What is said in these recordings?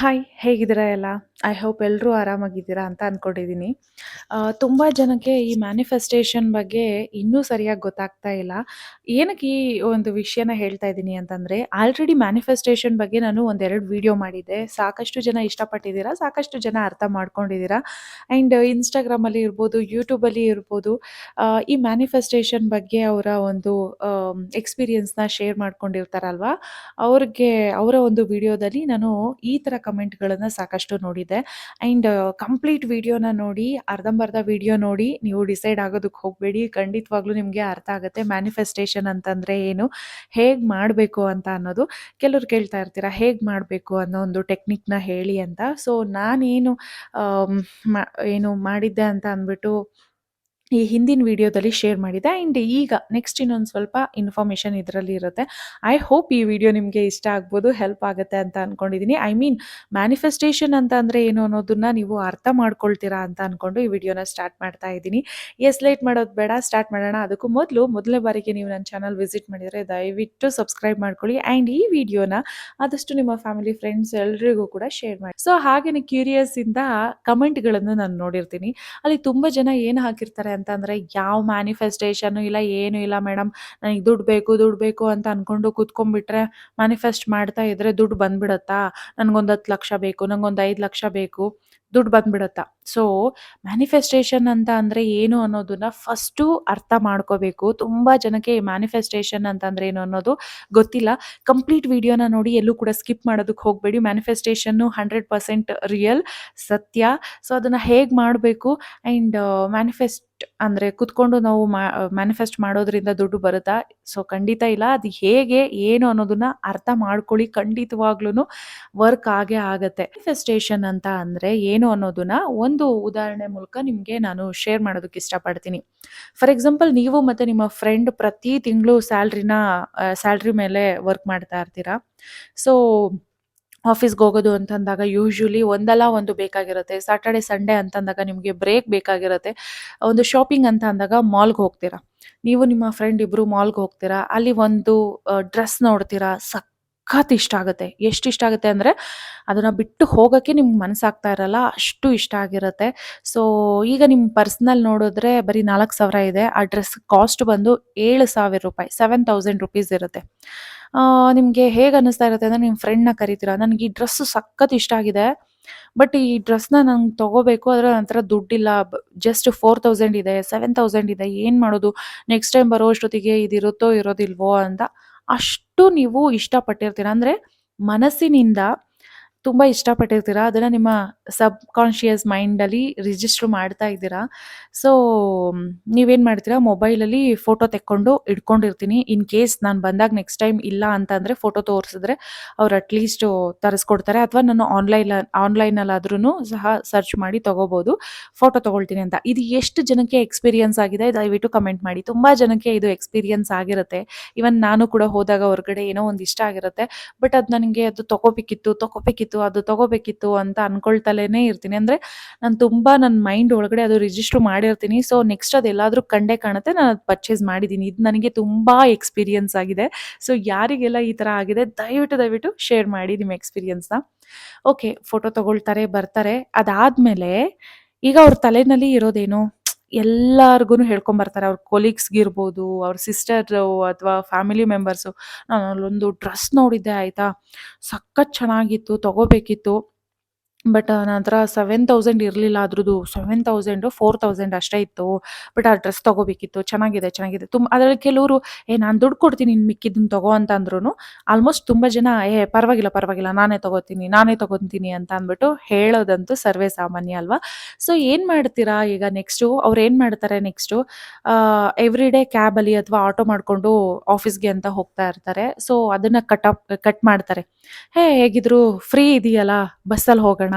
Hi ಹೇಗಿದ್ದೀರಾ ಎಲ್ಲ? I hope ಎಲ್ಲರೂ ಆರಾಮಾಗಿದ್ದೀರಾ ಅಂತ ಅಂದ್ಕೊಂಡಿದ್ದೀನಿ ತುಂಬ ಜನಕ್ಕೆ ಈ ಮ್ಯಾನಿಫೆಸ್ಟೇಷನ್ ಬಗ್ಗೆ ಇನ್ನೂ ಸರಿಯಾಗಿ ಗೊತ್ತಾಗ್ತಾ ಇಲ್ಲ. ಏನಕ್ಕೆ ಈ ಒಂದು ವಿಷಯನ ಹೇಳ್ತಾ ಇದ್ದೀನಿ ಅಂತಂದರೆ ಆಲ್ರೆಡಿ ಮ್ಯಾನಿಫೆಸ್ಟೇಷನ್ ಬಗ್ಗೆ ನಾನು ಒಂದೆರಡು ವಿಡಿಯೋ ಮಾಡಿದ್ದೆ. ಸಾಕಷ್ಟು ಜನ ಇಷ್ಟಪಟ್ಟಿದ್ದೀರಾ? ಸಾಕಷ್ಟು ಜನ ಅರ್ಥ ಮಾಡ್ಕೊಂಡಿದ್ದೀರಾ? ಆ್ಯಂಡ್ ಇನ್ಸ್ಟಾಗ್ರಾಮಲ್ಲಿ ಇರ್ಬೋದು ಯೂಟ್ಯೂಬಲ್ಲಿ ಇರ್ಬೋದು ಈ ಮ್ಯಾನಿಫೆಸ್ಟೇಷನ್ ಬಗ್ಗೆ ಅವರ ಒಂದು ಎಕ್ಸ್ಪೀರಿಯನ್ಸ್ನ ಶೇರ್ ಮಾಡ್ಕೊಂಡಿರ್ತಾರಲ್ವಾ? ಅವ್ರಿಗೆ, ಅವರ ಒಂದು ವಿಡಿಯೋದಲ್ಲಿ ನಾನು ಈ ಥರ ಕಮೆಂಟ್ಗಳನ್ನು ಸಾಕಷ್ಟು ನೋಡಿದೆ. ಆ್ಯಂಡ್ ಕಂಪ್ಲೀಟ್ ವಿಡಿಯೋನ ನೋಡಿ, ಅರ್ಧಂಬರ್ಧ ವಿಡಿಯೋ ನೋಡಿ, ನೀವು ಡಿಸೈಡ್ ಆಗೋದಕ್ಕೆ ಹೋಗಬೇಡಿ. ಖಂಡಿತವಾಗ್ಲೂ ನಿಮಗೆ ಅರ್ಥ ಆಗುತ್ತೆ ಮ್ಯಾನಿಫೆಸ್ಟೇಷನ್ ಅಂತಂದರೆ ಏನು, ಹೇಗೆ ಮಾಡಬೇಕು ಅಂತ ಅನ್ನೋದು. ಕೆಲವ್ರು ಕೇಳ್ತಾ ಇರ್ತೀರಾ, ಹೇಗೆ ಮಾಡಬೇಕು ಅನ್ನೋ ಒಂದು ಟೆಕ್ನಿಕ್ನ ಹೇಳಿ ಅಂತ. ಸೊ ನಾನೇನು ಏನು ಮಾಡಿದ್ದೆ ಅಂತ ಅಂದ್ಬಿಟ್ಟು ಈ ಹಿಂದಿನ ವಿಡಿಯೋದಲ್ಲಿ ಶೇರ್ ಮಾಡಿದೆ. ಆ್ಯಂಡ್ ಈಗ ನೆಕ್ಸ್ಟ್ ಇನ್ನೊಂದು ಸ್ವಲ್ಪ ಇನ್ಫಾರ್ಮೇಷನ್ ಇದರಲ್ಲಿ ಇರುತ್ತೆ. ಐ ಹೋಪ್ ಈ ವಿಡಿಯೋ ನಿಮಗೆ ಇಷ್ಟ ಆಗ್ಬೋದು ಹೆಲ್ಪ್ ಆಗುತ್ತೆ ಅಂತ ಅಂದ್ಕೊಂಡಿದ್ದೀನಿ ಐ ಮೀನ್ ಮ್ಯಾನಿಫೆಸ್ಟೇಷನ್ ಅಂತ ಅಂದರೆ ಏನು ಅನ್ನೋದನ್ನ ನೀವು ಅರ್ಥ ಮಾಡ್ಕೊಳ್ತೀರಾ ಅಂತ ಅಂದ್ಕೊಂಡು ಈ ವಿಡಿಯೋನ ಸ್ಟಾರ್ಟ್ ಮಾಡ್ತಾ ಇದ್ದೀನಿ. ಎಸ್ ಲೇಟ್ ಮಾಡೋದು ಬೇಡ ಸ್ಟಾರ್ಟ್ ಮಾಡೋಣ. ಅದಕ್ಕೂ ಮೊದಲು, ಮೊದಲನೇ ಬಾರಿಗೆ ನೀವು ನನ್ನ ಚಾನಲ್ ವಿಸಿಟ್ ಮಾಡಿದರೆ ದಯವಿಟ್ಟು ಸಬ್ಸ್ಕ್ರೈಬ್ ಮಾಡ್ಕೊಳ್ಳಿ. ಆ್ಯಂಡ್ ಈ ವಿಡಿಯೋನ ಆದಷ್ಟು ನಿಮ್ಮ ಫ್ಯಾಮಿಲಿ ಫ್ರೆಂಡ್ಸ್ ಎಲ್ರಿಗೂ ಕೂಡ ಶೇರ್ ಮಾಡಿ. ಸೊ ಹಾಗೆಯೇ ಕ್ಯೂರಿಯಸ್ ಇಂದ ಕಮೆಂಟ್ಗಳನ್ನು ನಾನು ನೋಡಿರ್ತೀನಿ. ಅಲ್ಲಿ ತುಂಬ ಜನ ಏನು ಹಾಕಿರ್ತಾರೆ ಅಂತಂದರೆ ಯಾವ ಮ್ಯಾನಿಫೆಸ್ಟೇಷನ್ ಇಲ್ಲ, ಏನು ಇಲ್ಲ ಮೇಡಮ್ ನನಗೆ ದುಡ್ಡು ಬೇಕು ದುಡ್ಡು ಬೇಕು ಅಂತ ಅಂದ್ಕೊಂಡು ಕೂತ್ಕೊಂಡ್ಬಿಟ್ರೆ ಮ್ಯಾನಿಫೆಸ್ಟ್ ಮಾಡ್ತಾ ಇದ್ರೆ ದುಡ್ಡು ಬಂದ್ಬಿಡತ್ತಾ? ನನಗೊಂದು ಹತ್ತು ಲಕ್ಷ ಬೇಕು ನನಗೊಂದು ಐದು ಲಕ್ಷ ಬೇಕು, ದುಡ್ಡು ಬಂದ್ಬಿಡತ್ತಾ? ಸೊ ಮ್ಯಾನಿಫೆಸ್ಟೇಷನ್ ಅಂತ ಅಂದರೆ ಏನು ಅನ್ನೋದನ್ನ ಫಸ್ಟು ಅರ್ಥ ಮಾಡ್ಕೋಬೇಕು. ತುಂಬ ಜನಕ್ಕೆ ಈ ಮ್ಯಾನಿಫೆಸ್ಟೇಷನ್ ಅಂತಂದ್ರೆ ಏನು ಅನ್ನೋದು ಗೊತ್ತಿಲ್ಲ. ಕಂಪ್ಲೀಟ್ ವಿಡಿಯೋನ ನೋಡಿ ಎಲ್ಲೂ ಕೂಡ ಸ್ಕಿಪ್ ಮಾಡೋದಕ್ಕೆ ಹೋಗಬೇಡಿ. ಮ್ಯಾನಿಫೆಸ್ಟೇಷನ್ನು ಹಂಡ್ರೆಡ್ ಪರ್ಸೆಂಟ್ ರಿಯಲ್ ಸತ್ಯ. ಸೊ ಅದನ್ನು ಹೇಗೆ ಮಾಡಬೇಕು? ಆ್ಯಂಡ್ ಮ್ಯಾನಿಫೆಸ್ಟ್ ಅಂದರೆ ಕುತ್ಕೊಂಡು ನಾವು ಮ್ಯಾನಿಫೆಸ್ಟ್ ಮಾಡೋದ್ರಿಂದ ದುಡ್ಡು ಬರುತ್ತಾ? ಸೊ ಖಂಡಿತ ಇಲ್ಲ. ಅದು ಹೇಗೆ, ಏನು ಅನ್ನೋದನ್ನ ಅರ್ಥ ಮಾಡ್ಕೊಳ್ಳಿ. ಖಂಡಿತವಾಗ್ಲೂ ವರ್ಕ್ ಆಗೇ ಆಗತ್ತೆ. ಮ್ಯಾನಿಫೆಸ್ಟೇಷನ್ ಅಂತ ಅಂದರೆ ಏನು ಅನ್ನೋದನ್ನ ಒಂದು ಉದಾಹರಣೆ ಮೂಲಕ ನಿಮಗೆ ನಾನು ಶೇರ್ ಮಾಡೋದಕ್ಕೆ ಇಷ್ಟಪಡ್ತೀನಿ. ಫಾರ್ ಎಕ್ಸಾಂಪಲ್ ನೀವು ಮತ್ತು ನಿಮ್ಮ ಫ್ರೆಂಡ್ ಪ್ರತಿ ತಿಂಗಳು ಸ್ಯಾಲ್ರಿನ ಸ್ಯಾಲ್ರಿ ಮೇಲೆ ವರ್ಕ್ ಮಾಡ್ತಾ ಇರ್ತೀರಾ? ಸೊ ಆಫೀಸ್ಗೆ ಹೋಗೋದು ಅಂತಂದಾಗ ಯೂಶ್ವಲಿ ಒಂದಲ್ಲ ಒಂದು ಬೇಕಾಗಿರುತ್ತೆ. ಸಾಟರ್ಡೆ ಸಂಡೇ ಅಂತಂದಾಗ ನಿಮಗೆ ಬ್ರೇಕ್ ಬೇಕಾಗಿರುತ್ತೆ. ಒಂದು ಶಾಪಿಂಗ್ ಅಂತ ಅಂದಾಗ ಮಾಲ್ಗೆ ಹೋಗ್ತೀರಾ. ನೀವು ನಿಮ್ಮ ಫ್ರೆಂಡ್ ಇಬ್ಬರು ಮಾಲ್ಗೆ ಹೋಗ್ತೀರಾ. ಅಲ್ಲಿ ಒಂದು ಡ್ರೆಸ್ ನೋಡ್ತೀರಾ. ಸಖತ್ ಇಷ್ಟ ಆಗುತ್ತೆ. ಎಷ್ಟು ಇಷ್ಟ ಆಗುತ್ತೆ ಅಂದರೆ ಅದನ್ನು ಬಿಟ್ಟು ಹೋಗೋಕ್ಕೆ ನಿಮ್ಗೆ ಮನಸ್ಸಾಗ್ತಾ ಇರಲ್ಲ. ಅಷ್ಟು ಇಷ್ಟ ಆಗಿರುತ್ತೆ. ಸೊ ಈಗ ನಿಮ್ಮ ಪರ್ಸ್ನಲ್ ನೋಡಿದ್ರೆ ಬರೀ ನಾಲ್ಕು ಸಾವಿರ ಇದೆ. ಆ ಡ್ರೆಸ್ ಕಾಸ್ಟ್ ಬಂದು ಏಳು ಸಾವಿರ ರೂಪಾಯಿ ಸೆವೆನ್ ತೌಸಂಡ್ ರುಪೀಸ್ ಇರುತ್ತೆ. ನಿಮಗೆ ಹೇಗೆ ಅನ್ನಿಸ್ತಾ ಇರುತ್ತೆ ಅಂದರೆ ನಿಮ್ಮ ಫ್ರೆಂಡ್ನ ಕರಿತೀರಾ? ನನಗೆ ಈ ಡ್ರೆಸ್ ಸಖತ್ ಇಷ್ಟ ಆಗಿದೆ. ಬಟ್ ಈ ಡ್ರೆಸ್ನ ನಂಗೆ ತಗೋಬೇಕು, ಆದರೆ ನಂತರ ದುಡ್ಡಿಲ್ಲ. ಜಸ್ಟ್ ಫೋರ್ ತೌಸಂಡ್ ಇದೆ ಸೆವೆನ್ ತೌಸಂಡ್ ಇದೆ. ಏನು ಮಾಡೋದು? ನೆಕ್ಸ್ಟ್ ಟೈಮ್ ಬರೋ ಅಷ್ಟೊತ್ತಿಗೆ ಇದಿರುತ್ತೋ, ಇರೋದಿಲ್ವೋ ಅಂತ ಅಷ್ಟು ನೀವು ಇಷ್ಟಪಟ್ಟಿರ್ತೀರ. ಅಂದರೆ ಮನಸ್ಸಿನಿಂದ ತುಂಬ ಇಷ್ಟಪಟ್ಟಿರ್ತೀರಾ? ಅದನ್ನು ನಿಮ್ಮ ಸಬ್ ಕಾನ್ಷಿಯಸ್ ಮೈಂಡಲ್ಲಿ ರಿಜಿಸ್ಟ್ರ್ ಮಾಡ್ತಾ ಇದ್ದೀರಾ? ಸೊ, ನೀವೇನು ಮಾಡ್ತೀರಾ? ಮೊಬೈಲಲ್ಲಿ ಫೋಟೋ ತೆಕ್ಕೊಂಡು ಇಟ್ಕೊಂಡಿರ್ತೀನಿ ಇನ್ ಕೇಸ್ ನಾನು ಬಂದಾಗ ನೆಕ್ಸ್ಟ್ ಟೈಮ್ ಇಲ್ಲ ಅಂತ ಫೋಟೋ ತೋರಿಸಿದ್ರೆ ಅವ್ರು ಅಟ್ಲೀಸ್ಟ್ ತರಿಸ್ಕೊಡ್ತಾರೆ. ಅಥವಾ ನಾನು ಆನ್ಲೈನ್ ಆನ್ಲೈನಲ್ಲಾದ್ರೂ ಸಹ ಸರ್ಚ್ ಮಾಡಿ ತೊಗೋಬೋದು. ಫೋಟೋ ತೊಗೊಳ್ತೀನಿ ಅಂತ. ಇದು ಎಷ್ಟು ಜನಕ್ಕೆ ಎಕ್ಸ್ಪೀರಿಯನ್ಸ್ ಆಗಿದೆ? ದಯವಿಟ್ಟು ಕಮೆಂಟ್ ಮಾಡಿ. ತುಂಬ ಜನಕ್ಕೆ ಇದು ಎಕ್ಸ್ಪೀರಿಯನ್ಸ್ ಆಗಿರುತ್ತೆ. ಇವನ್ ನಾನು ಕೂಡ ಹೋದಾಗ ಹೊರಗಡೆ ಏನೋ ಒಂದು ಇಷ್ಟ ಆಗಿರುತ್ತೆ. ಬಟ್ ಅದು ನನಗೆ ಅದು ತೊಗೋಬೇಕಿತ್ತು ತೊಗೋಬೇಕಿತ್ತು ಅದು ತಗೋಬೇಕಿತ್ತು ಅಂತ ಅನ್ಕೊಳ್ತಲೇನೆ ಇರ್ತೀನಿ. ಅಂದ್ರೆ ನಾನು ತುಂಬಾ ನನ್ನ ಮೈಂಡ್ ಒಳಗಡೆ ಅದು ರಿಜಿಸ್ಟರ್ ಮಾಡಿರ್ತೀನಿ. ಸೊ ನೆಕ್ಸ್ಟ್ ಅದು ಎಲ್ಲಾದರೂ ಕಂಡೇ ಕಾಣುತ್ತೆ, ನಾನು ಅದು ಪರ್ಚೇಸ್ ಮಾಡಿದ್ದೀನಿ ಇದು ನನಗೆ ತುಂಬಾ ಎಕ್ಸ್ಪೀರಿಯನ್ಸ್ ಆಗಿದೆ. ಸೊ ಯಾರಿಗೆಲ್ಲ ಈ ತರ ಆಗಿದೆ, ದಯವಿಟ್ಟು ದಯವಿಟ್ಟು ಶೇರ್ ಮಾಡಿ ನಿಮ್ಮ ಎಕ್ಸ್ಪೀರಿಯನ್ಸ್ನ ಓಕೆ ಫೋಟೋ ತಗೊಳ್ತಾರೆ, ಬರ್ತಾರೆ. ಅದಾದ್ಮೇಲೆ ಈಗ ಅವ್ರ ತಲೆನಲ್ಲಿ ಇರೋದೇನು? ಎಲ್ಲಾರ್ಗು ಹೇಳ್ಕೊಂಬರ್ತಾರೆ ಅವ್ರ ಕೊಲೀಗ್ಸ್ಗಿರ್ಬೋದು ಅವ್ರ ಸಿಸ್ಟರ್ ಅಥವಾ ಫ್ಯಾಮಿಲಿ ಮೆಂಬರ್ಸು ನಾನು ಅಲ್ಲೊಂದು ಡ್ರೆಸ್ ನೋಡಿದ್ದೆ, ಆಯಿತಾ? ಸಖತ್ ಚೆನ್ನಾಗಿತ್ತು, ತಗೋಬೇಕಿತ್ತು. ಬಟ್ ನನ್ನ ಹತ್ರ ಸೆವೆನ್ ತೌಸಂಡ್ ಇರಲಿಲ್ಲ ಅದ್ರದ್ದು ಸೆವೆನ್ ತೌಸಂಡು ಫೋರ್ ತೌಸಂಡ್ ಅಷ್ಟೇ ಇತ್ತು. ಬಟ್ ಆ ಡ್ರೆಸ್ ತೊಗೋಬೇಕಿತ್ತು. ಚೆನ್ನಾಗಿದೆ ಚೆನ್ನಾಗಿದೆ. ತುಂಬ ಅದರಲ್ಲಿ ಕೆಲವರು, ಏ, ನಾನು ದುಡ್ಡು ಕೊಡ್ತೀನಿ ಇನ್ನು ಮಿಕ್ಕಿದ್ದನ್ನು ತಗೋ ಅಂತ ಅಂದ್ರೂ ಆಲ್ಮೋಸ್ಟ್ ತುಂಬ ಜನ, ಏ, ಪರವಾಗಿಲ್ಲ ಪರವಾಗಿಲ್ಲ, ನಾನೇ ತಗೋತೀನಿ, ನಾನೇ ತೊಗೊತೀನಿ ಅಂತ ಅಂದ್ಬಿಟ್ಟು ಹೇಳೋದಂತೂ ಸರ್ವೇ ಸಾಮಾನ್ಯ ಅಲ್ವಾ? ಸೊ ಏನು ಮಾಡ್ತೀರಾ ಈಗ ನೆಕ್ಸ್ಟು ಅವ್ರು ಏನು ಮಾಡ್ತಾರೆ ನೆಕ್ಸ್ಟು ಎವ್ರಿ ಡೇ ಕ್ಯಾಬಲ್ಲಿ ಅಥವಾ ಆಟೋ ಮಾಡಿಕೊಂಡು ಆಫೀಸ್ಗೆ ಅಂತ ಹೋಗ್ತಾ ಇರ್ತಾರೆ. ಸೊ ಅದನ್ನು ಕಟ್ ಅಪ್ ಕಟ್ ಮಾಡ್ತಾರೆ. ಹೇ, ಹೇಗಿದ್ರು ಫ್ರೀ ಇದೆಯಲ್ಲ ಬಸ್ಸಲ್ಲಿ ಹೋಗೋಣ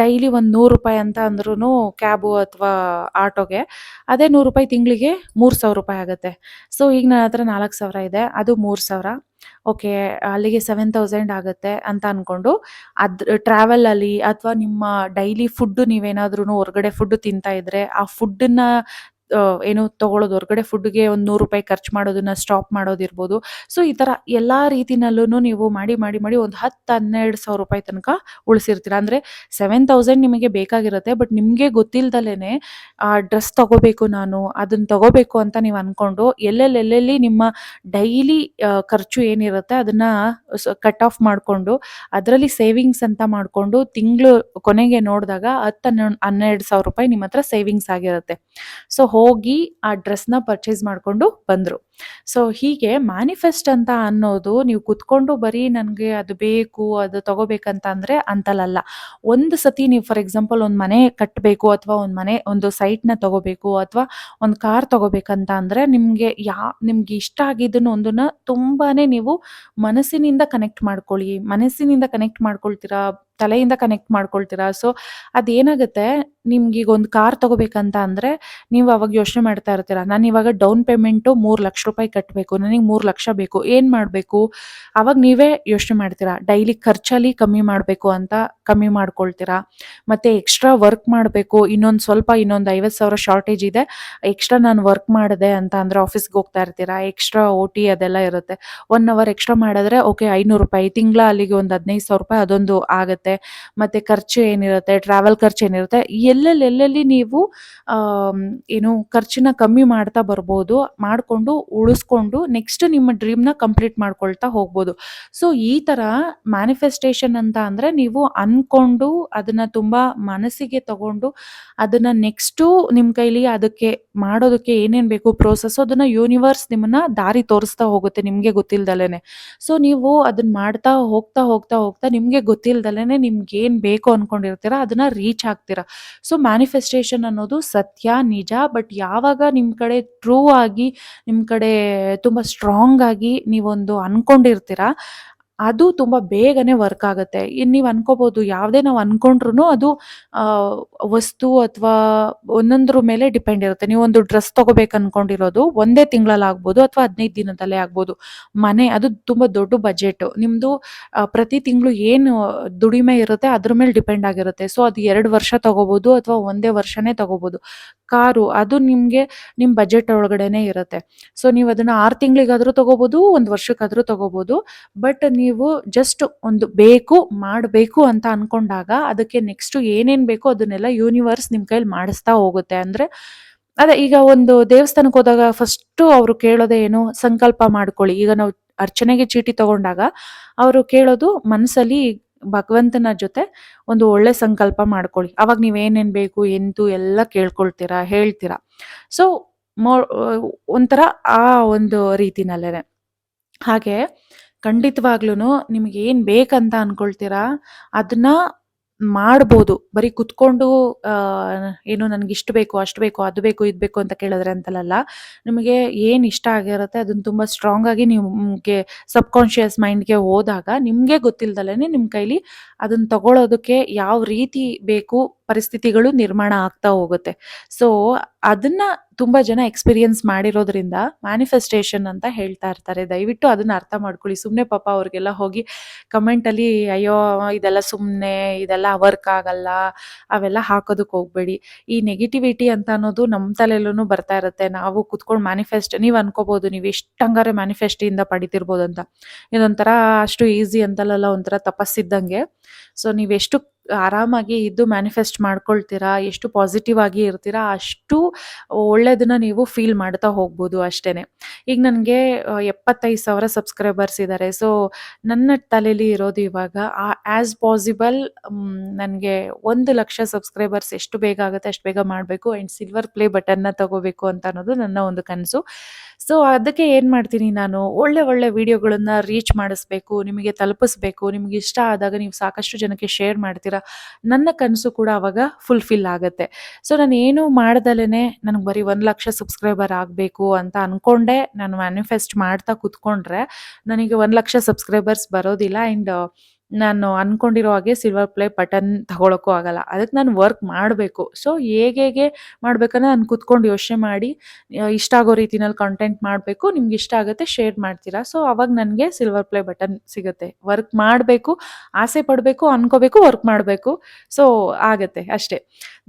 ಡೈಲಿ ಒಂದು ನೂರು ರೂಪಾಯಿ ಅಂತ ಅಂದ್ರೂ ಕ್ಯಾಬು ಅಥವಾ ಆಟೋಗೆ ಅದೇ ನೂರು ರೂಪಾಯಿ ತಿಂಗಳಿಗೆ ಮೂರು ಸಾವಿರ ರೂಪಾಯಿ ಆಗುತ್ತೆ. ಸೊ ಈಗ ನನ್ನ ಹತ್ರ ನಾಲ್ಕು ಸಾವಿರ ಇದೆ, ಅದು ಮೂರು ಸಾವಿರ. ಓಕೆ ಅಲ್ಲಿಗೆ ಸೆವೆನ್ ತೌಸಂಡ್ ಆಗುತ್ತೆ ಅಂತ ಅಂದ್ಕೊಂಡು ಅದು ಟ್ರಾವೆಲಲ್ಲಿ ಅಥವಾ ನಿಮ್ಮ ಡೈಲಿ ಫುಡ್ಡು ನೀವೇನಾದ್ರೂ ಹೊರಗಡೆ ಫುಡ್ಡು ತಿಂತಾ ಇದ್ರೆ ಆ ಫುಡ್ಡನ್ನ ಏನು ತಗೊಳ್ಳೋದು ಹೊರಗಡೆ ಫುಡ್‌ಗೆ ಒಂದು ನೂರು ರೂಪಾಯಿ ಖರ್ಚು ಮಾಡೋದನ್ನ ಸ್ಟಾಪ್ ಮಾಡೋದಿರ್ಬೋದು. ಸೊ ಈ ಥರ ಎಲ್ಲ ರೀತಿಯಲ್ಲೂ ನೀವು ಮಾಡಿ, ಮಾಡಿ, ಮಾಡಿ ಒಂದು 10, 12,000 ರೂಪಾಯಿ ತನಕ ಉಳಿಸಿರ್ತೀರ. ಅಂದ್ರೆ 7000 ನಿಮಗೆ ಬೇಕಾಗಿರುತ್ತೆ. ಬಟ್ ನಿಮಗೆ ಗೊತ್ತಿಲ್ಲದಲ್ಲೇ ಆ ಡ್ರೆಸ್ ತಗೋಬೇಕು ನಾನು, ಅದನ್ನ ತಗೋಬೇಕು ಅಂತ ನೀವು ಅಂದ್ಕೊಂಡು ಎಲ್ಲೆಲ್ಲಿ ಎಲ್ಲೆಲ್ಲಿ ನಿಮ್ಮ ಡೈಲಿ ಖರ್ಚು ಏನಿರುತ್ತೆ ಅದನ್ನ ಕಟ್ ಆಫ್ ಮಾಡ್ಕೊಂಡು, ಅದರಲ್ಲಿ ಸೇವಿಂಗ್ಸ್ ಅಂತ ಮಾಡ್ಕೊಂಡು ತಿಂಗಳು ಕೊನೆಗೆ ನೋಡಿದಾಗ ಹತ್ತು ಹನ್ನೆರಡು ಹನ್ನೆರಡು ಸಾವಿರ ರೂಪಾಯಿ ನಿಮ್ಮ ಹತ್ರ ಸೇವಿಂಗ್ಸ್ ಆಗಿರುತ್ತೆ. ಸೊ ಹೋಗಿ ಆ ಡ್ರೆಸ್‌ನ ಪರ್ಚೇಸ್ ಮಾಡಿಕೊಂಡು ಬಂದರು ಸೊ ಹೀಗೆ ಮ್ಯಾನಿಫೆಸ್ಟ್ ಅಂತ ಅನ್ನೋದು ನೀವು ಕುತ್ಕೊಂಡು ಬರೀ ನನಗೆ ಅದು ಬೇಕು, ಅದು ತಗೋಬೇಕಂತ ಅಂದ್ರೆ ಅಂತಲಲ್ಲ. ಒಂದು ಸತಿ ನೀವು ಫಾರ್ ಎಕ್ಸಾಂಪಲ್ ಒಂದು ಮನೆ ಕಟ್ಟಬೇಕು ಅಥವಾ ಒಂದು ಮನೆ ಒಂದು ಸೈಟ್‌ನ ತಗೋಬೇಕು ಅಥವಾ ಒಂದು ಕಾರ್ ತಗೋಬೇಕಂತ ಅಂದರೆ ನಿಮಗೆ ಯಾ ನಿಮ್ಗೆ ಇಷ್ಟ ಆಗಿದ್ದನ್ನ ಒಂದನ್ನ ತುಂಬಾನೇ ನೀವು ಮನಸ್ಸಿನಿಂದ ಕನೆಕ್ಟ್ ಮಾಡ್ಕೊಳ್ಳಿ. ಮನಸ್ಸಿನಿಂದ ಕನೆಕ್ಟ್ ಮಾಡ್ಕೊಳ್ತೀರಾ, ತಲೆಯಿಂದ ಕನೆಕ್ಟ್ ಮಾಡ್ಕೊಳ್ತೀರಾ. ಸೊ ಅದೇನಾಗುತ್ತೆ ಈಗ ಒಂದು ಕಾರ್ ತಗೋಬೇಕಂತ ಅಂದ್ರೆ ನೀವು ಅವಾಗ ಯೋಚನೆ ಮಾಡ್ತಾ ಇರ್ತೀರಾ ನಾನು ಇವಾಗ ಡೌನ್ ಪೇಮೆಂಟು 3,00,000 ರೂಪಾಯಿ ಕಟ್ಟಬೇಕು. ನನಗೆ 3,00,000 ಬೇಕು. ಏನ್ ಮಾಡ್ಬೇಕು? ಅವಾಗ ನೀವೇ ಯೋಚನೆ ಮಾಡ್ತೀರಾ. ಡೈಲಿ ಖರ್ಚಲ್ಲಿ ಕಮ್ಮಿ ಮಾಡ್ಬೇಕು ಅಂತ ಕಮ್ಮಿ ಮಾಡ್ಕೊಳ್ತೀರಾ. ಮತ್ತೆ ಎಕ್ಸ್ಟ್ರಾ ವರ್ಕ್ ಮಾಡ್ಬೇಕು. ಇನ್ನೊಂದು ಸ್ವಲ್ಪ ಇನ್ನೊಂದು ಐವತ್ತು ಸಾವಿರ ಶಾರ್ಟೇಜ್ ಇದೆ. ಎಕ್ಸ್ಟ್ರಾ ನಾನು ವರ್ಕ್ ಮಾಡಿದೆ ಅಂತ ಅಂದ್ರೆ ಆಫೀಸ್‌ಗೆ ಹೋಗ್ತಾ ಇರ್ತೀರಾ. ಎಕ್ಸ್ಟ್ರಾ ಓಟಿ ಅದೆಲ್ಲ ಇರುತ್ತೆ. ಒನ್ ಅವರ್ ಎಕ್ಸ್ಟ್ರಾ ಮಾಡಿದ್ರೆ ಓಕೆ ಐನೂರು ರೂಪಾಯಿ ತಿಂಗಳ ಅಲ್ಲಿಗೆ ಒಂದು 15,000 ರೂಪಾಯಿ ಅದೊಂದು ಆಗುತ್ತೆ. ಮತ್ತೆ ಖರ್ಚು ಏನಿರುತ್ತೆ, ಟ್ರಾವೆಲ್ ಖರ್ಚು ಏನಿರುತ್ತೆ, ಎಲ್ಲೆಲ್ಲಿ ಎಲ್ಲೆಲ್ಲಿ ನೀವು ಏನು ಖರ್ಚಿನ ಕಮ್ಮಿ ಮಾಡ್ತಾ ಬರ್ಬೋದು. ಮಾಡ್ಕೊಂಡು ಉಳಿಸ್ಕೊಂಡು ನೆಕ್ಸ್ಟ್ ನಿಮ್ಮ ಡ್ರೀಮ್‌ನ ಕಂಪ್ಲೀಟ್ ಮಾಡ್ಕೊಳ್ತಾ ಹೋಗ್ಬೋದು. ಸೊ ಈ ತರ ಮ್ಯಾನಿಫೆಸ್ಟೇಷನ್ ಅಂತ ಅಂದರೆ ನೀವು ಅನ್ಕೊಂಡು ಅದನ್ನ ತುಂಬಾ ಮನಸ್ಸಿಗೆ ತಗೊಂಡು ಅದನ್ನ ನೆಕ್ಸ್ಟು ನಿಮ್ಮ ಕೈಲಿ ಅದಕ್ಕೆ ಮಾಡೋದಕ್ಕೆ ಏನೇನ್ ಬೇಕು ಪ್ರೋಸೆಸ್ ಅದನ್ನ ಯೂನಿವರ್ಸ್ ನಿಮ್ಮನ್ನ ದಾರಿ ತೋರಿಸ್ತಾ ಹೋಗುತ್ತೆ ನಿಮಗೆ ಗೊತ್ತಿಲ್ದಲೇನೆ. ಸೊ ನೀವು ಅದನ್ನ ಮಾಡ್ತಾ ಹೋಗ್ತಾ, ಹೋಗ್ತಾ, ಹೋಗ್ತಾ ನಿಮಗೆ ನಿಮ್ಗೆ ಗೊತ್ತಿಲ್ದಲೇನೆ ಏನು ಬೇಕು ಅನ್ಕೊಂಡಿರ್ತೀರ ಅದನ್ನ ರೀಚ್ ಆಗ್ತೀರಾ. ಸೊ ಮ್ಯಾನಿಫೆಸ್ಟೇಷನ್ ಅನ್ನೋದು ಸತ್ಯ, ನಿಜ. ಬಟ್ ಯಾವಾಗ ನಿಮ್ ಕಡೆ ಟ್ರೂ ಆಗಿ ನಿಮ್ ಕಡೆ ತುಂಬಾ ಸ್ಟ್ರಾಂಗ್ ಆಗಿ ನೀವೊಂದು ಅನ್ಕೊಂಡಿರ್ತೀರ, ಅದು ತುಂಬಾ ಬೇಗನೆ ವರ್ಕ್ ಆಗುತ್ತೆ. ಇನ್ ನೀವ್ ಅನ್ಕೋಬಹುದು ಯಾವುದೇ ನಾವ್ ಅನ್ಕೊಂಡ್ರುನು ಅದು ವಸ್ತು ಅಥವಾ ಒಂದೊಂದ್ರ ಮೇಲೆ ಡಿಪೆಂಡ್ ಇರುತ್ತೆ. ನೀವೊಂದು ಡ್ರೆಸ್ ತಗೋಬೇಕು ಅನ್ಕೊಂಡಿರೋದು ಒಂದೇ ತಿಂಗಳಲ್ಲಿ ಆಗ್ಬೋದು ಅಥವಾ 15 ದಿನದಲ್ಲೇ ಆಗ್ಬೋದು. ಮನೆ ಅದು ತುಂಬಾ ದೊಡ್ಡ ಬಜೆಟ್. ನಿಮ್ದು ಪ್ರತಿ ತಿಂಗಳು ಏನು ದುಡಿಮೆ ಇರುತ್ತೆ ಅದ್ರ ಮೇಲೆ ಡಿಪೆಂಡ್ ಆಗಿರುತ್ತೆ. ಸೊ ಅದು ಎರಡು ವರ್ಷ ತಗೋಬಹುದು ಅಥವಾ ಒಂದೇ ವರ್ಷನೇ ತಗೋಬಹುದು. ಕಾರು ಅದು ನಿಮ್ಗೆ ನಿಮ್ ಬಜೆಟ್ ಒಳಗಡೆನೆ ಇರುತ್ತೆ. ಸೊ ನೀವ್ ಅದನ್ನ 6 ತಿಂಗಳಿಗಾದ್ರೂ ತಗೋಬಹುದು, 1 ವರ್ಷಕ್ಕಾದ್ರೂ ತಗೋಬಹುದು. ಬಟ್ ನೀವು ಜಸ್ಟ್ ಒಂದು ಬೇಕು, ಮಾಡಬೇಕು ಅಂತ ಅನ್ಕೊಂಡಾಗ ಅದಕ್ಕೆ ನೆಕ್ಸ್ಟ್ ಏನೇನ್ ಬೇಕೋ ಅದನ್ನೆಲ್ಲ ಯೂನಿವರ್ಸ್ ನಿಮ್ಮ ಕೈಲಿ ಮಾಡಿಸ್ತಾ ಹೋಗುತ್ತೆ. ಅಂದ್ರೆ ಅದೇ ಈಗ ಒಂದು ದೇವಸ್ಥಾನಕ್ಕೆ ಹೋದಾಗ ಫಸ್ಟು ಅವರು ಕೇಳೋದೇ ಏನು ಸಂಕಲ್ಪ ಮಾಡ್ಕೊಳ್ಳಿ. ಈಗ ನಾವು ಅರ್ಚನೆಗೆ ಚೀಟಿ ತಗೊಂಡಾಗ ಅವರು ಕೇಳೋದು ಮನಸ್ಸಲ್ಲಿ ಭಗವಂತನ ಜೊತೆ ಒಂದು ಒಳ್ಳೆ ಸಂಕಲ್ಪ ಮಾಡ್ಕೊಳ್ಳಿ. ಅವಾಗ ನೀವ್ ಏನೇನ್ ಬೇಕು ಎಂತು ಎಲ್ಲ ಕೇಳ್ಕೊಳ್ತೀರಾ, ಹೇಳ್ತೀರಾ. ಸೊ ಮೊ ಒಂಥರ ಆ ಒಂದು ರೀತಿನಲ್ಲೇ ಹಾಗೆ ಖಂಡಿತವಾಗ್ಲೂನು ನಿಮ್ಗೆ ಏನು ಬೇಕಂತ ಅನ್ಕೊಳ್ತೀರಾ ಅದನ್ನ ಮಾಡ್ಬೋದು. ಬರೀ ಕುತ್ಕೊಂಡು ಏನು ನನಗೆ ಇಷ್ಟು ಬೇಕು, ಅಷ್ಟು ಬೇಕು, ಅದು ಬೇಕು, ಇದು ಬೇಕು ಅಂತ ಕೇಳಿದ್ರೆ ಅಂತಲ್ಲ ನಿಮಗೆ ಏನು ಇಷ್ಟ ಆಗಿರುತ್ತೆ ಅದನ್ನು ತುಂಬ ಸ್ಟ್ರಾಂಗ್ ಆಗಿ ನಿಮಗೆ ಸಬ್ ಕಾನ್ಷಿಯಸ್ ಮೈಂಡ್‌ಗೆ ಹೋದಾಗ ನಿಮಗೆ ಗೊತ್ತಿಲ್ಲದಲ್ಲೇ ನಿಮ್ಮ ಕೈಲಿ ಅದನ್ನು ತಗೊಳ್ಳೋದಕ್ಕೆ ಯಾವ ರೀತಿ ಬೇಕು ಪರಿಸ್ಥಿತಿಗಳು ನಿರ್ಮಾಣ ಆಗ್ತಾ ಹೋಗುತ್ತೆ. ಸೊ ಅದನ್ನ ತುಂಬಾ ಜನ ಎಕ್ಸ್‌ಪೀರಿಯನ್ಸ್ ಮಾಡಿರೋದ್ರಿಂದ ಮ್ಯಾನಿಫೆಸ್ಟೇಷನ್ ಅಂತ ಹೇಳ್ತಾ ಇರ್ತಾರೆ. ದಯವಿಟ್ಟು ಅದನ್ನ ಅರ್ಥ ಮಾಡ್ಕೊಳ್ಳಿ. ಸುಮ್ಮನೆ ಪಾಪ ಅವ್ರಿಗೆಲ್ಲ ಹೋಗಿ ಕಮೆಂಟಲ್ಲಿ ಅಯ್ಯೋ! ಇದೆಲ್ಲ ಸುಮ್ನೆ, ಇದೆಲ್ಲ ವರ್ಕ್ ಆಗಲ್ಲ, ಅವೆಲ್ಲ ಹಾಕೋದಕ್ಕೆ ಹೋಗ್ಬೇಡಿ. ಈ ನೆಗೆಟಿವಿಟಿ ಅಂತ ಅನ್ನೋದು ನಮ್ಮ ತಲೆಯಲ್ಲೂ ಬರ್ತಾ ಇರುತ್ತೆ. ನಾವು ಕುತ್ಕೊಂಡು ಮ್ಯಾನಿಫೆಸ್ಟ್ ನೀವ್ ಅನ್ಕೋಬಹುದು ನೀವು ಎಷ್ಟಂಗಾರೆ ಮ್ಯಾನಿಫೆಸ್ಟಿಂದ ಪಡಿತಿರ್ಬೋದು ಅಂತ. ಇದೊಂಥರ ಅಷ್ಟು ಈಸಿ ಅಂತಲ್ಲ ಒಂಥರ ತಪಸ್ಸಿದ್ದಂಗೆ. ಸೊ ನೀವೆಷ್ಟು ಆರಾಮಾಗಿ ಇದ್ದು ಮ್ಯಾನಿಫೆಸ್ಟ್ ಮಾಡ್ಕೊಳ್ತೀರಾ, ಎಷ್ಟು ಪಾಸಿಟಿವ್ ಆಗಿ ಇರ್ತೀರಾ, ಅಷ್ಟು ಒಳ್ಳೇದನ್ನ ನೀವು ಫೀಲ್ ಮಾಡ್ತಾ ಹೋಗ್ಬೋದು ಅಷ್ಟೇನೆ. ಈಗ ನನಗೆ ಎಪ್ಪತ್ತೈದು ಸಾವಿರ ಸಬ್ಸ್ಕ್ರೈಬರ್ಸ್ ಇದ್ದಾರೆ. ಸೊ ನನ್ನ ತಲೆಯಲ್ಲಿ ಇರೋದು ಇವಾಗ ಆ ಆಸ್ ಪಾಸಿಬಲ್ ನನಗೆ ಒಂದು ಲಕ್ಷ ಸಬ್ಸ್ಕ್ರೈಬರ್ಸ್ ಎಷ್ಟು ಬೇಗ ಆಗುತ್ತೆ ಅಷ್ಟು ಬೇಗ ಮಾಡಬೇಕು ಅಂಡ್ ಸಿಲ್ವರ್ ಪ್ಲೇ ಬಟನ್‌ನ ತಗೋಬೇಕು ಅಂತ ಅನ್ನೋದು ನನ್ನ ಒಂದು ಕನಸು. ಸೊ ಅದಕ್ಕೆ ಏನು ಮಾಡ್ತೀನಿ ನಾನು ಒಳ್ಳೆ ಒಳ್ಳೆ ವಿಡಿಯೋಗಳನ್ನ ರೀಚ್ ಮಾಡಿಸ್ಬೇಕು, ನಿಮಗೆ ತಲುಪಿಸ್ಬೇಕು. ನಿಮಗೆ ಇಷ್ಟ ಆದಾಗ ನೀವು ಸಾಕಷ್ಟು ಜನಕ್ಕೆ ಶೇರ್ ಮಾಡ್ತೀರಾ. ನನ್ನ ಕನಸು ಕೂಡ ಅವಾಗ ಫುಲ್‌ಫಿಲ್ ಆಗುತ್ತೆ. ಸೊ ನಾನು ಏನು ಮಾಡ್ದಲೇ ನನಗೆ ಬರೀ 1,00,000 ಸಬ್ಸ್ಕ್ರೈಬರ್ ಆಗಬೇಕು ಅಂತ ಅನ್ಕೊಂಡೆ ನಾನು ಮ್ಯಾನಿಫೆಸ್ಟ್ ಮಾಡ್ತಾ ಕುತ್ಕೊಂಡ್ರೆ ನನಗೆ 1,00,000 ಸಬ್ಸ್ಕ್ರೈಬರ್ಸ್ ಬರೋದಿಲ್ಲ. ಅಂಡ್ ನಾನು ಅನ್ಕೊಂಡಿರೋ ಹಾಗೆ ಸಿಲ್ವರ್ ಪ್ಲೇ ಬಟನ್ ತಗೊಳಕ್ಕೂ ಆಗಲ್ಲ. ಅದಕ್ಕೆ ನಾನು ವರ್ಕ್ ಮಾಡಬೇಕು ಸೊ ಹೇಗೆ ಮಾಡ್ಬೇಕಂದ್ರೆ ನಾನು ಕುತ್ಕೊಂಡು ಯೋಚನೆ ಮಾಡಿ ಇಷ್ಟ ಆಗೋ ರೀತಿನಲ್ಲಿ ಕಂಟೆಂಟ್ ಮಾಡಬೇಕು ನಿಮ್ಗೆ ಇಷ್ಟ ಆಗುತ್ತೆ ಶೇರ್ ಮಾಡ್ತೀರಾ. ಸೊ ಅವಾಗ ನನಗೆ ಸಿಲ್ವರ್ ಪ್ಲೇ ಬಟನ್ ಸಿಗುತ್ತೆ. ವರ್ಕ್ ಮಾಡಬೇಕು ಆಸೆ ಪಡಬೇಕು ಅನ್ಕೋಬೇಕು, ವರ್ಕ್ ಮಾಡಬೇಕು ಸೊ ಆಗತ್ತೆ ಅಷ್ಟೇ.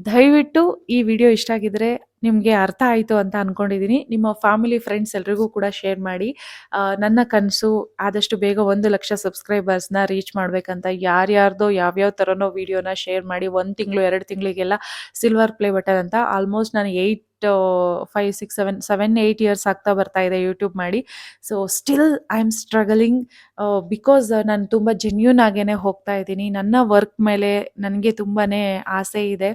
ದಯವಿಟ್ಟು ಈ ವಿಡಿಯೋ ಇಷ್ಟ ಆಗಿದ್ರೆ ನಿಮಗೆ ಅರ್ಥ ಆಯಿತು ಅಂತ ಅಂದ್ಕೊಂಡಿದ್ದೀನಿ ನಿಮ್ಮ ಫ್ಯಾಮಿಲಿ ಫ್ರೆಂಡ್ಸ್ ಎಲ್ರಿಗೂ ಕೂಡ ಶೇರ್ ಮಾಡಿ. ನನ್ನ ಕನಸು ಆದಷ್ಟು ಬೇಗ ಒಂದು ಲಕ್ಷ ಸಬ್ಸ್ಕ್ರೈಬರ್ಸ್ನ ರೀಚ್ ಮಾಡಬೇಕಂತ ಯಾರ್ಯಾರ್ದೋ ಯಾವ್ಯಾವ ಥರನೋ ವೀಡಿಯೋನ ಶೇರ್ ಮಾಡಿ, ಒಂದು ತಿಂಗಳು, ಎರಡು ತಿಂಗಳಿಗೆಲ್ಲ ಸಿಲ್ವರ್ ಪ್ಲೇ ಬಟನ್ ಅಂತ ಆಲ್ಮೋಸ್ಟ್ ನಾನು eight five six seven seven eight years ಆಗ್ತಾ ಬರ್ತಾ ಇದೆ ಯೂಟ್ಯೂಬ್ ಮಾಡಿ. So still I am struggling because ನಾನು ತುಂಬ ಜೆನ್ಯೂನ್ ಆಗೇನೆ ಹೋಗ್ತಾ ಇದ್ದೀನಿ. ನನ್ನ ವರ್ಕ್ ಮೇಲೆ ನನಗೆ ತುಂಬಾ ಆಸೆ ಇದೆ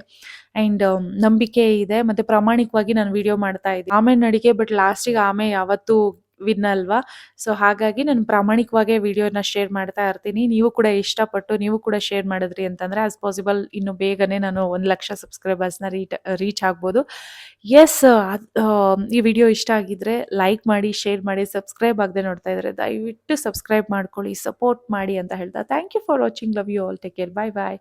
ಆ್ಯಂಡ್ ನಂಬಿಕೆ ಇದೆ. ಮತ್ತು ಪ್ರಾಮಾಣಿಕವಾಗಿ ನಾನು ವಿಡಿಯೋ ಮಾಡ್ತಾ ಇದ್ದೀನಿ. ಆಮೇಲೆ ನಡಿಗೆ ಬಟ್ ಲಾಸ್ಟಿಗೆ ಆಮೆ ಯಾವತ್ತೂ ವಿನ್ ಅಲ್ವಾ? ಸೊ ಹಾಗಾಗಿ ನಾನು ಪ್ರಾಮಾಣಿಕವಾಗಿ ವಿಡಿಯೋನ ಶೇರ್ ಮಾಡ್ತಾ ಇರ್ತೀನಿ. ನೀವು ಕೂಡ ಇಷ್ಟಪಟ್ಟು ನೀವು ಕೂಡ ಶೇರ್ ಮಾಡಿದ್ರಿ ಅಂತಂದರೆ ಆಸ್ ಪಾಸಿಬಲ್ ಇನ್ನು ಬೇಗನೆ ನಾನು ಒಂದು ಲಕ್ಷ ಸಬ್ಸ್ಕ್ರೈಬರ್ಸ್ನ ರೀಟ್ ರೀಚ್ ಆಗ್ಬೋದು. ಎಸ್ ಈ ವಿಡಿಯೋ ಇಷ್ಟ ಆಗಿದ್ರೆ ಲೈಕ್ ಮಾಡಿ ಶೇರ್ ಮಾಡಿ ಸಬ್ಸ್ಕ್ರೈಬ್ ಆಗದೆ ನೋಡ್ತಾ ಇದ್ರೆ ದಯವಿಟ್ಟು ಸಬ್ಸ್ಕ್ರೈಬ್ ಮಾಡ್ಕೊಳ್ಳಿ ಸಪೋರ್ಟ್ ಮಾಡಿ ಅಂತ ಹೇಳ್ತಾ. Thank you for watching love you all take care bye bye